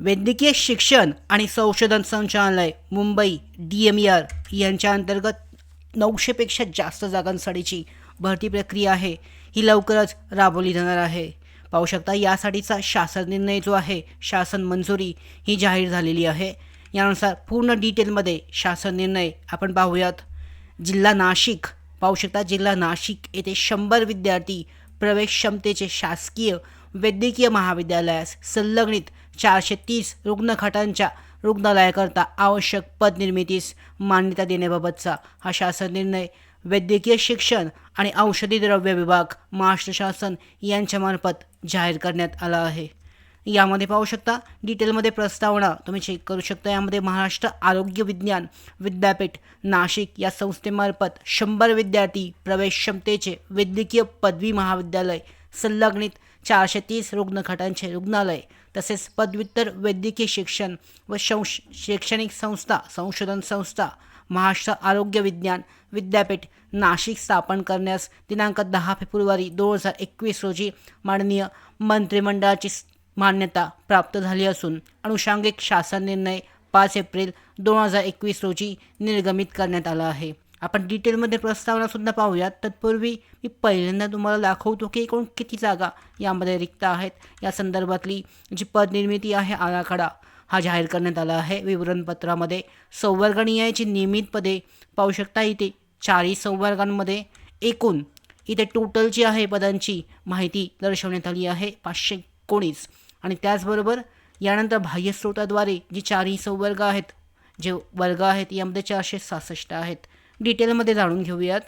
वैद्यकीय शिक्षण आणि संशोधन संचालनालय मुंबई डी एम आर यांच्या अंतर्गत नऊशेपेक्षा जास्त जागांसाठीची भरती प्रक्रिया आहे. ही लवकरच राबवली जाणार आहे. पाहू शकता यासाठीचा शासन निर्णय जो आहे शासन मंजुरी ही जाहीर झालेली आहे. यानुसार पूर्ण डिटेलमध्ये शासन निर्णय आपण पाहूयात. जिल्हा नाशिक पाहू शकता जिल्हा नाशिक येथे शंभर विद्यार्थी प्रवेश क्षमतेचे शासकीय वैद्यकीय महाविद्यालयास संलग्नित चारशे तीस रुग्णखाटांच्या रुग्णालयाकरता आवश्यक पदनिर्मितीस मान्यता देण्याबाबतचा हा शासन निर्णय वैद्यकीय शिक्षण आणि औषधी द्रव्य विभाग महाराष्ट्र शासन यांच्यामार्फत जाहीर करण्यात आला आहे. यामध्ये पाहू शकता डिटेलमध्ये प्रस्तावना तुम्ही चेक करू शकता. यामध्ये महाराष्ट्र आरोग्य विज्ञान विद्यापीठ नाशिक या संस्थेमार्फत शंभर विद्यार्थी प्रवेश क्षमतेचे वैद्यकीय पदवी महाविद्यालय संलग्नित चारशे तीस रुग्णखाटांचे रुग्णालय तसेच पदव्युत्तर वैद्यकीय शिक्षण व शंश शैक्षणिक संस्था संशोधन संस्था महाराष्ट्र आरोग्य विज्ञान विद्यापीठ नाशिक स्थापन करण्यास दिनांक दहा फेब्रुवारी दोन हजार एकवीस रोजी माननीय मंत्रिमंडळाची मान्यता प्राप्त झाली असून अनुषांगिक शासन निर्णय पाच एप्रिल दोन हजार एकवीस रोजी निर्गमित करण्यात आला आहे. आपण डिटेलमध्ये प्रस्तावनासुद्धा पाहूयात. तत्पूर्वी मी पहिल्यांदा तुम्हाला दाखवतो की एकूण किती जागा यामध्ये रिक्त आहेत. या संदर्भातली जी पदनिर्मिती आहे आराखडा हा जाहीर करण्यात आला आहे. विवरणपत्रामध्ये संवर्गणीयाची नियमित पदे पाहू शकता. इथे चारही संवर्गांमध्ये एकूण इथे टोटल जी आहे पदांची माहिती दर्शवण्यात आली आहे पाचशे एकोणीस. आणि त्याचबरोबर यानंतर बाह्यस्रोताद्वारे जी चारही संवर्ग आहेत जे वर्ग आहेत यामध्ये चारशे सहासष्ट आहेत. डिटेलमध्ये जाणून घेऊयात.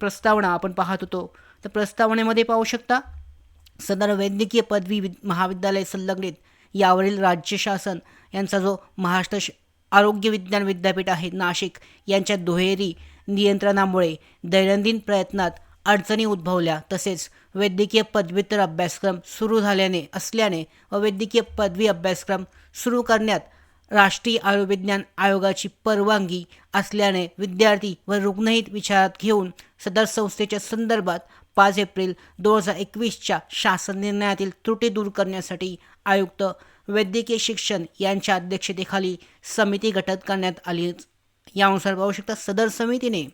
प्रस्तावना आपण पाहत होतो. तर प्रस्तावनेमध्ये पाहू शकता सदर वैद्यकीय पदवी वि महाविद्यालय संलग्नित यावरील राज्य शासन यांचा जो महाराष्ट्र श- आरोग्य विज्ञान विद्यापीठ आहे नाशिक यांच्या दुहेरी नियंत्रणामुळे दैनंदिन प्रयत्नात अडचणी उद्भवल्या. तसेच वैद्यकीय पदव्युत्तर अभ्यासक्रम सुरू झाल्याने असल्याने व वैद्यकीय पदवी अभ्यासक्रम सुरू करण्यात राष्ट्रीय आयुर्विज्ञान आयोगाची परवानगी असल्याने विद्यार्थी व रुग्णहित विचारात घेऊन सदर संस्थेच्या संदर्भात पाच एप्रिल दोन हजार एकवीसच्या शासन निर्णयातील त्रुटी दूर करण्यासाठी आयुक्त वैद्यकीय शिक्षण यांच्या अध्यक्षतेखाली समिती गठीत करण्यात आली. यानुसार पाहू शकता सदर समितीने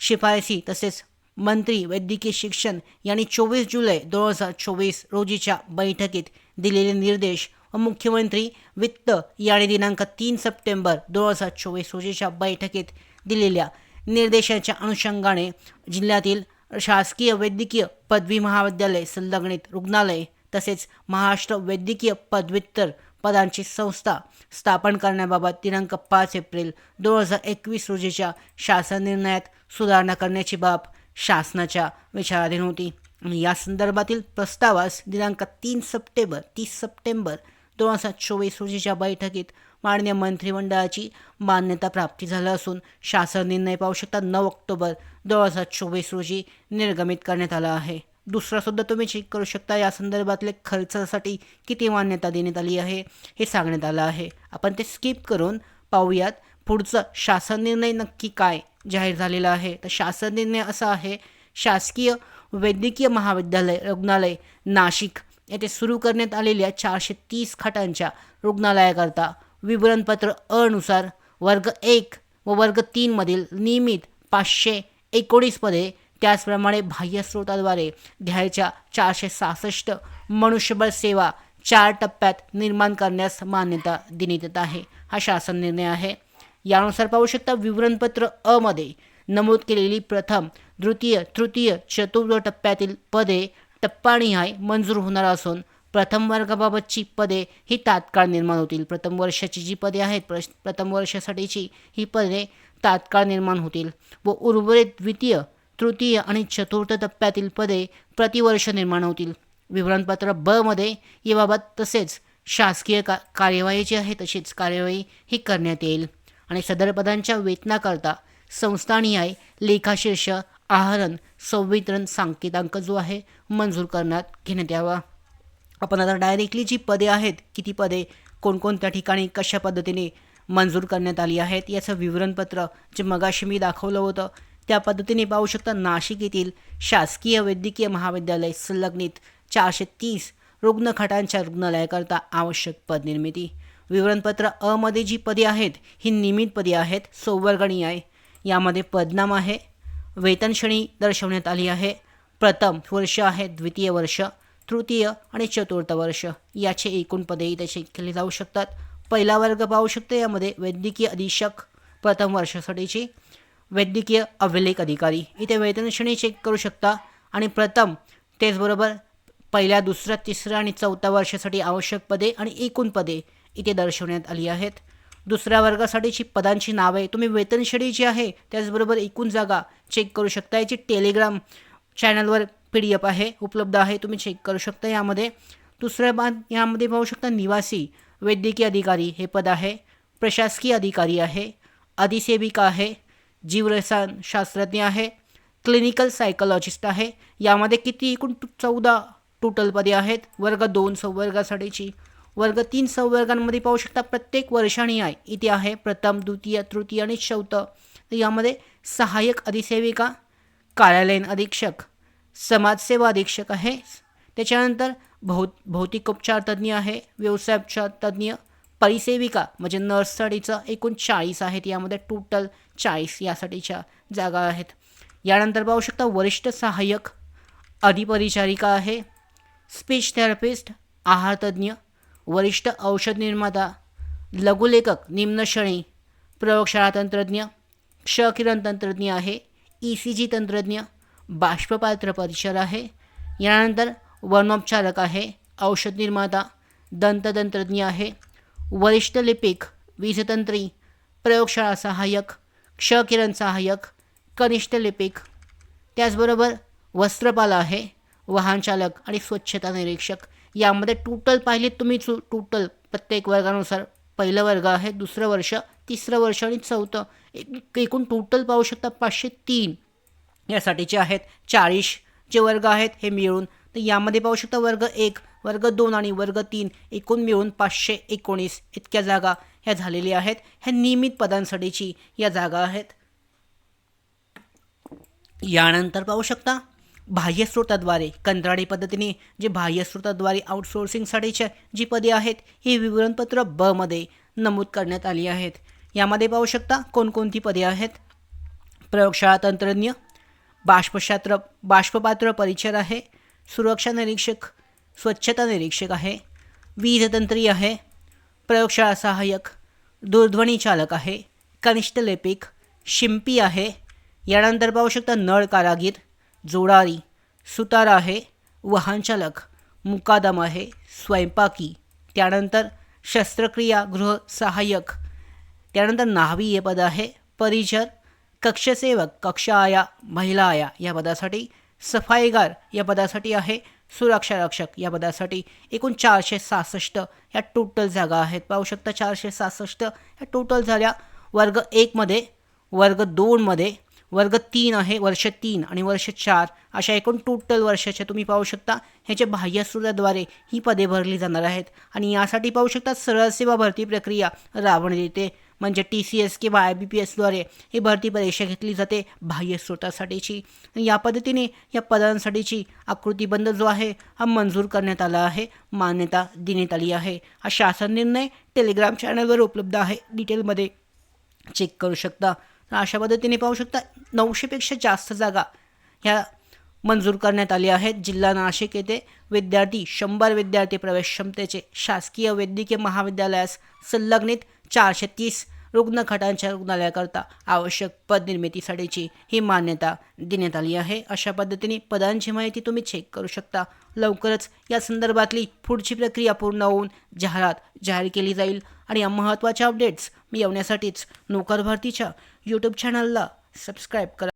शिफारसी तसेच मंत्री वैद्यकीय शिक्षण यांनी चोवीस जुलै दोन हजार चोवीस रोजीच्या बैठकीत दिलेले निर्देश मुख्यमंत्री वित्त यांनी दिनांक तीन सप्टेंबर दोन हजार चोवीस रोजीच्या बैठकीत दिलेल्या निर्देशाच्या अनुषंगाने जिल्ह्यातील शासकीय वैद्यकीय पदवी महाविद्यालय संलग्नित रुग्णालय तसेच महाराष्ट्र वैद्यकीय पदव्युत्तर पदांची संस्था स्थापन करण्याबाबत दिनांक पाच एप्रिल दोन हजार एकवीस रोजीच्या शासन निर्णयात सुधारणा करण्याची बाब शासनाच्या विचाराधीन होती. आणि या संदर्भातील प्रस्तावास दिनांक तीन सप्टेंबर तीस सप्टेंबर दोन हजार चोवीस रोजीच्या बैठकीत माननीय मंत्रिमंडळाची मान्यता प्राप्ती झाली असून शासन निर्णय पाहू शकता नऊ ऑक्टोबर दोन हजार चोवीस रोजी निर्गमित करण्यात आला आहे. दुसरा सुद्धा तुम्ही चेक करू शकता या संदर्भातले खर्चासाठी किती मान्यता देण्यात आली आहे हे सांगण्यात आलं आहे. आपण ते स्किप करून पाहूयात पुढचं शासन निर्णय नक्की काय जाहीर झालेला आहे. तर शासन निर्णय असा आहे शासकीय वैद्यकीय महाविद्यालय रुग्णालय नाशिक येथे सुरू करण्यात आलेल्या चारशे तीस खाटांच्या रुग्णालयाकरता विवरणपत्र अनुसार वर्ग एक व वर्ग तीनमधील नियमित पाचशे एकोणीस पदे त्याचप्रमाणे बाह्य स्रोताद्वारे घ्यायच्या चारशे सहासष्ट मनुष्यबळ सेवा चार टप्प्यात निर्माण करण्यास मान्यता देण्यात येत आहे. हा शासन निर्णय आहे. यानुसार पाहू शकता विवरणपत्र अ मध्ये नमूद केलेली प्रथम द्वितीय तृतीय चतुर्थ टप्प्यातील पदे टप्पानिहाय मंजूर होणार असून प्रथम वर्गाबाबतची पदे ही तात्काळ निर्माण होतील. प्रथम वर्षाची जी पदे आहेत प्र प्रथम वर्षासाठीची ही पदे तात्काळ निर्माण होतील व उर्वरित द्वितीय तृतीय आणि चतुर्थ टप्प्यातील पदे प्रतिवर्ष निर्माण होतील. विवरणपत्र ब मध्ये याबाबत तसेच शासकीय का कार्यवाही जी आहे तशीच कार्यवाही ही करण्यात येईल. आणि सदर पदांच्या वेतनाकरता संस्थानिहाय लेखाशीर्ष आहरण संवितरण सांकेतांक जो आहे मंजूर करण्यात घेण्यात यावा. आपण आता डायरेक्टली जी पदे आहेत किती पदे कोणकोणत्या ठिकाणी कशा पद्धतीने मंजूर करण्यात आली आहेत याचं विवरणपत्र जे मगाशी मी दाखवलं होतं त्या पद्धतीने पाहू शकता नाशिक येथील शासकीय वैद्यकीय महाविद्यालय संलग्नित चारशे तीस रुग्णखाटांच्या रुग्णालयाकरता आवश्यक पद निर्मिती. विवरणपत्र अमध्ये जी पदे आहेत ही नियमित पदे आहेत सौवर्गणी आहे. यामध्ये पदनाम आहे वेतनश्रेणी दर्शवण्यात आली आहे. प्रथम वर्ष आहे द्वितीय वर्ष तृतीय आणि चतुर्थ वर्ष. याचे एकूण पदेही त्याचे केले जाऊ शकतात. पहिला वर्ग पाहू शकतो. यामध्ये वैद्यकीय अधीक्षक प्रथम वर्षासाठीची वैद्यकीय अभिलेख अधिकारी. इथे वेतनश्रेणी चेक करू शकता. आणि प्रथम तेचबरोबर पहिल्या दुसऱ्या तिसऱ्या आणि चौथ्या वर्षासाठी आवश्यक पदे आणि एकूण पदे इथे दर्शवण्यात आली आहेत. दुसऱ्या वर्गासाठीची पदांची नावे. तुम्ही वेतन जी आहे त्याचबरोबर एकूण जागा चेक करू शकता. याची टेलिग्राम चॅनलवर पी डी एफ आहे उपलब्ध आहे. तुम्ही चेक करू शकता यामध्ये. दुसऱ्या बाद यामध्ये पाहू शकता निवासी वैद्यकीय अधिकारी हे पद आहे. प्रशासकीय अधिकारी आहे. अधिसेविका आहे. जीवरसायन शास्त्रज्ञ आहे. क्लिनिकल सायकोलॉजिस्ट आहे. यामध्ये किती एकूण टू- चौदा टोटल पदे आहेत. वर्ग दोन संवर्गासाठीची वर्ग तीन संवर्गांमध्ये पाहू शकता प्रत्येक वर्षाने आहे. इथे आहे प्रथम द्वितीय तृतीय आणि चौथ. तर यामध्ये सहाय्यक अधिसेविका कार्यालयीन अधीक्षक समाजसेवा अधीक्षक आहे. त्याच्यानंतर भौ भौतिकोपचार तज्ज्ञ आहे व्यवसायोपचार तज्ज्ञ परिसेविका म्हणजे नर्ससाठीचं एकूण चाळीस आहेत. यामध्ये टोटल चाळीस यासाठीच्या जागा आहेत. यानंतर पाहू शकता वरिष्ठ सहाय्यक अधिपरिचारिका आहे स्पीच थेरपिस्ट आहार तज्ज्ञ वरिष्ठ औषध निर्माता लघुलेखक निम्न श्रेणी प्रयोगशाळा तंत्रज्ञ क्षकिरण तंत्रज्ञ आहे ई सी जी तंत्रज्ञ बाष्पपात्र परिसर आहे यानंतर वर्णोपचारक आहे औषध निर्माता दंततंत्रज्ञ आहे वरिष्ठ लिपिक वीजतंत्री प्रयोगशाळा सहाय्यक क्षकिरण सहाय्यक कनिष्ठ लिपिक. त्याचबरोबर वस्त्रपाल आहे वाहनचालक आणि स्वच्छता निरीक्षक. यामध्ये टोटल पाहिले तुम्ही चु टोटल प्रत्येक वर्गानुसार पहिलं वर्ग आहे दुसरं वर्ष तिसरं वर्ष आणि चौथं. एक- एकूण टोटल पाहू शकता पाचशे तीन. यासाठीचे आहेत चाळीस जे वर्ग आहेत हे मिळून. तर यामध्ये पाहू शकता वर्ग एक वर्ग दोन आणि वर्ग तीन एकूण मिळून पाचशे एकोणीस इतक्या जागा ह्या झालेल्या आहेत. ह्या नियमित पदांसाठीची या जागा आहेत. यानंतर पाहू शकता बाह्य स्रोताद्वारे कंत्राटी पद्धतीने जे बाह्य स्रोताद्वारे आउटसोर्सिंगसाठीच्या जी पदे आहेत ही विवरणपत्र ब मध्ये नमूद करण्यात आली आहेत. यामध्ये पाहू शकता कोणकोणती पदे आहेत? प्रयोगशाळा तंत्रज्ञ बाष्पशास्त्र बाष्पपात्र परिचर आहे सुरक्षा निरीक्षक स्वच्छता निरीक्षक आहे वीजतंत्री आहे प्रयोगशाळा सहाय्यक दूरध्वनी चालक आहे कनिष्ठ लेपिक शिंपी आहे. यानंतर पाहू शकता नळ कारागीर जोडारी सुतार आहे वाहनचालक मुकादम आहे स्वयंपाकी त्यानंतर शस्त्रक्रिया गृह सहाय्यक त्यानंतर न्हावी हे पद आहे परिचर कक्षसेवक कक्ष आया महिला आया या पदासाठी सफाईगार या पदासाठी आहे सुरक्षा रक्षक या पदासाठी एकूण चारशे सहासष्ट ह्या टोटल जागा आहेत. पाहू शकता चारशे सहासष्ट ह्या टोटल झाल्या वर्ग एकमध्ये वर्ग दोनमध्ये वर्ग तीन आहे वर्ष तीन आणि वर्ष चार. अशा एकूण टोटल वर्षाच्या तुम्ही पाहू शकता. ह्याच्या बाह्य ही पदे भरली जाणार आहेत. आणि यासाठी पाहू शकता सरळ सेवा भरती प्रक्रिया राबवण्यात येते म्हणजे टी सी एस किंवा आय बी पी एसद्वारे ही भरती परीक्षा घेतली जाते बाह्य स्रोतासाठीची या पद्धतीने या पदांसाठीची आकृतीबंध जो आहे हा मंजूर करण्यात आला आहे मान्यता देण्यात आली आहे. हा शासन निर्णय टेलिग्राम चॅनलवर उपलब्ध आहे. डिटेलमध्ये चेक करू शकता. अशा पद्धतीने पाहू शकता नऊशेपेक्षा जास्त जागा ह्या मंजूर करण्यात आल्या आहेत. जिल्हा नाशिक येथे विद्यार्थी शंभर विद्यार्थी प्रवेश क्षमतेचे शासकीय वैद्यकीय महाविद्यालयास संलग्नित चारशे तीस रुग्णखटांच्या रुग्णालयाकरता आवश्यक पद निर्मितीसाठीची ही मान्यता देण्यात आली आहे. अशा पद्धतीने पदांची माहिती तुम्ही चेक करू शकता. लवकरच या संदर्भातली पुढची प्रक्रिया पूर्ण होऊन जाहिरात जाहीर केली जाईल. आणि या महत्त्वाच्या अपडेट्स मिळवण्यासाठीच नोकर भारतीच्या यूट्यूब चॅनलला सबस्क्राईब करा.